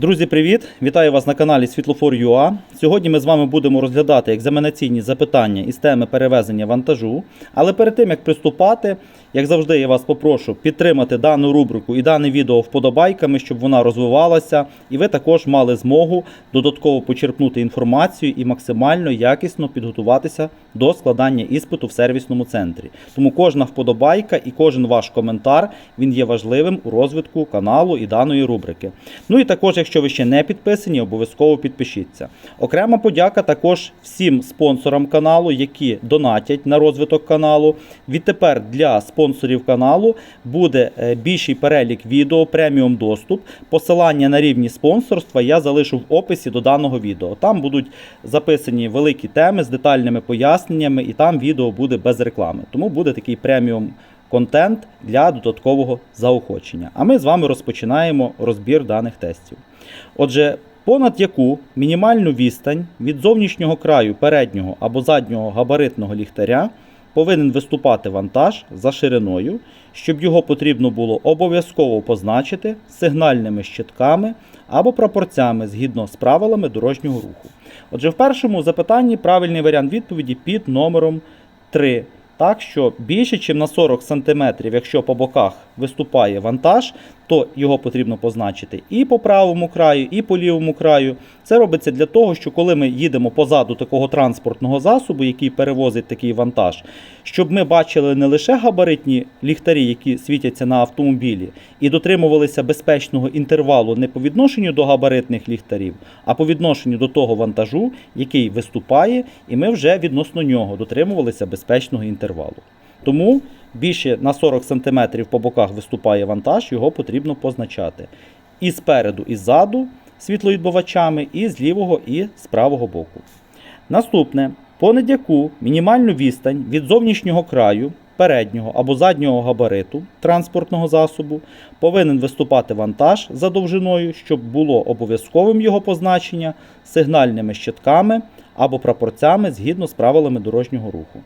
Друзі, привіт! Вітаю вас на каналі Світлофор.ua. Сьогодні ми з вами будемо розглядати екзаменаційні запитання із теми перевезення вантажу. Але перед тим як приступати, як завжди, я вас попрошу підтримати дану рубрику і дане відео вподобайками, щоб вона розвивалася, і ви також мали змогу додатково почерпнути інформацію і максимально якісно підготуватися до складання іспиту в сервісному центрі. Тому кожна вподобайка і кожен ваш коментар він є важливим у розвитку каналу і даної рубрики. Ну і також, якщо ви ще не підписані, обов'язково підпишіться. Окрема подяка також всім спонсорам каналу, які донатять на розвиток каналу. Відтепер для спонсорів каналу буде е, більший перелік відео, преміум доступ. Посилання на рівні спонсорства я залишу в описі до даного відео. Там будуть записані великі теми з детальними поясненнями, і там відео буде без реклами. Тому буде такий преміум контент для додаткового заохочення. А ми з вами розпочинаємо розбір даних тестів. Отже, понад яку мінімальну відстань від зовнішнього краю переднього або заднього габаритного ліхтаря повинен виступати вантаж за шириною, щоб його потрібно було обов'язково позначити сигнальними щитками або прапорцями згідно з правилами дорожнього руху. Отже, в першому запитанні правильний варіант відповіді під номером 3. Так що більше, ніж на 40 см, якщо по боках виступає вантаж, то його потрібно позначити і по правому краю, і по лівому краю. Це робиться для того, що коли ми їдемо позаду такого транспортного засобу, який перевозить такий вантаж, щоб ми бачили не лише габаритні ліхтарі, які світяться на автомобілі, і дотримувалися безпечного інтервалу не по відношенню до габаритних ліхтарів, а по відношенню до того вантажу, який виступає, і ми вже відносно нього дотримувалися безпечного інтервалу. Тому більше на 40 см по боках виступає вантаж, його потрібно позначати. І спереду, і ззаду світловідбивачами, і з лівого, і з правого боку. Наступне, понад яку мінімальну відстань від зовнішнього краю, переднього або заднього габариту транспортного засобу повинен виступати вантаж за довжиною, щоб було обов'язковим його позначення сигнальними щитками або прапорцями згідно з правилами дорожнього руху.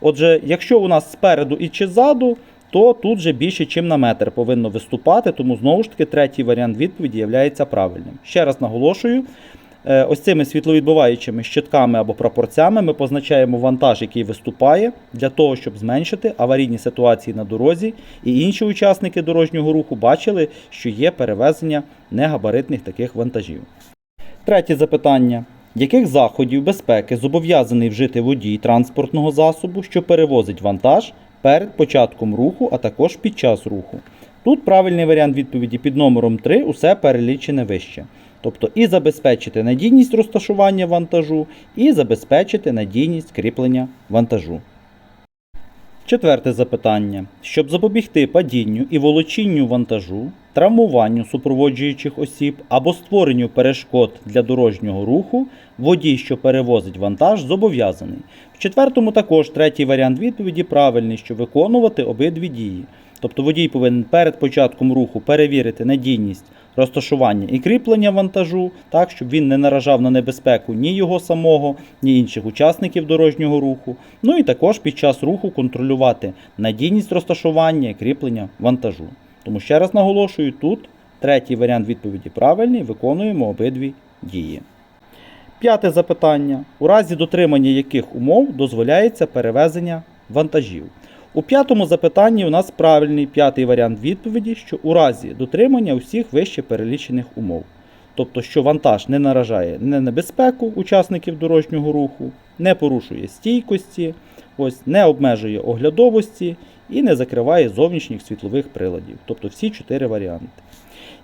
Отже, якщо у нас спереду і чи ззаду, то тут же більше, ніж на метр повинно виступати, тому знову ж таки третій варіант відповіді є правильним. Ще раз наголошую. е, Ось цими світловідбиваючими щитками або прапорцями ми позначаємо вантаж, який виступає, для того, щоб зменшити аварійні ситуації на дорозі, і інші учасники дорожнього руху бачили, що є перевезення негабаритних таких вантажів. Третє запитання. Яких заходів безпеки зобов'язаний вжити водій транспортного засобу, що перевозить вантаж перед початком руху, а також під час руху? Тут правильний варіант відповіді під номером 3 усе перелічене вище. Тобто і забезпечити надійність розташування вантажу, і забезпечити надійність кріплення вантажу. Четверте запитання. Щоб запобігти падінню і волочінню вантажу, травмуванню супроводжуючих осіб або створенню перешкод для дорожнього руху, водій, що перевозить вантаж, зобов'язаний. В четвертому також третій варіант відповіді правильний, що виконувати обидві дії. Тобто водій повинен перед початком руху перевірити надійність розташування і кріплення вантажу, так, щоб він не наражав на небезпеку ні його самого, ні інших учасників дорожнього руху. Ну і також під час руху контролювати надійність розташування і кріплення вантажу. Тому ще раз наголошую, тут третій варіант відповіді правильний, виконуємо обидві дії. П'яте запитання. У разі дотримання яких умов дозволяється перевезення вантажів? У п'ятому запитанні у нас правильний п'ятий варіант відповіді, що у разі дотримання усіх вище перелічених умов. Тобто, що вантаж не наражає на небезпеку учасників дорожнього руху, не порушує стійкості, ось, не обмежує оглядовості і не закриває зовнішніх світлових приладів. Тобто всі чотири варіанти.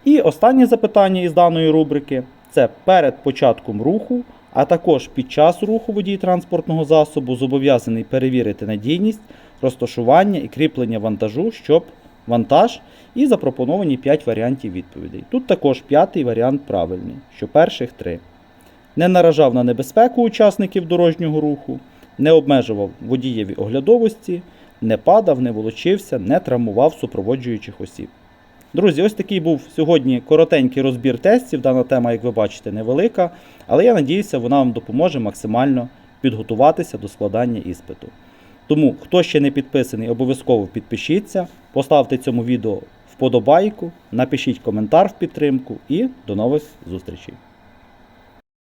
І останнє запитання із даної рубрики це перед початком руху, а також під час руху водій транспортного засобу зобов'язаний перевірити надійність, розташування і кріплення вантажу, щоб вантаж і запропоновані 5 варіантів відповідей. Тут також п'ятий варіант правильний, що перших три. Не наражав на небезпеку учасників дорожнього руху, не обмежував водієві оглядовості, не падав, не волочився, не травмував супроводжуючих осіб. Друзі, ось такий був сьогодні коротенький розбір тестів. Дана тема, як ви бачите, невелика, але я надіюся, вона вам допоможе максимально підготуватися до складання іспиту. Тому, хто ще не підписаний, обов'язково підпишіться, поставте цьому відео вподобайку, напишіть коментар в підтримку і до нових зустрічей.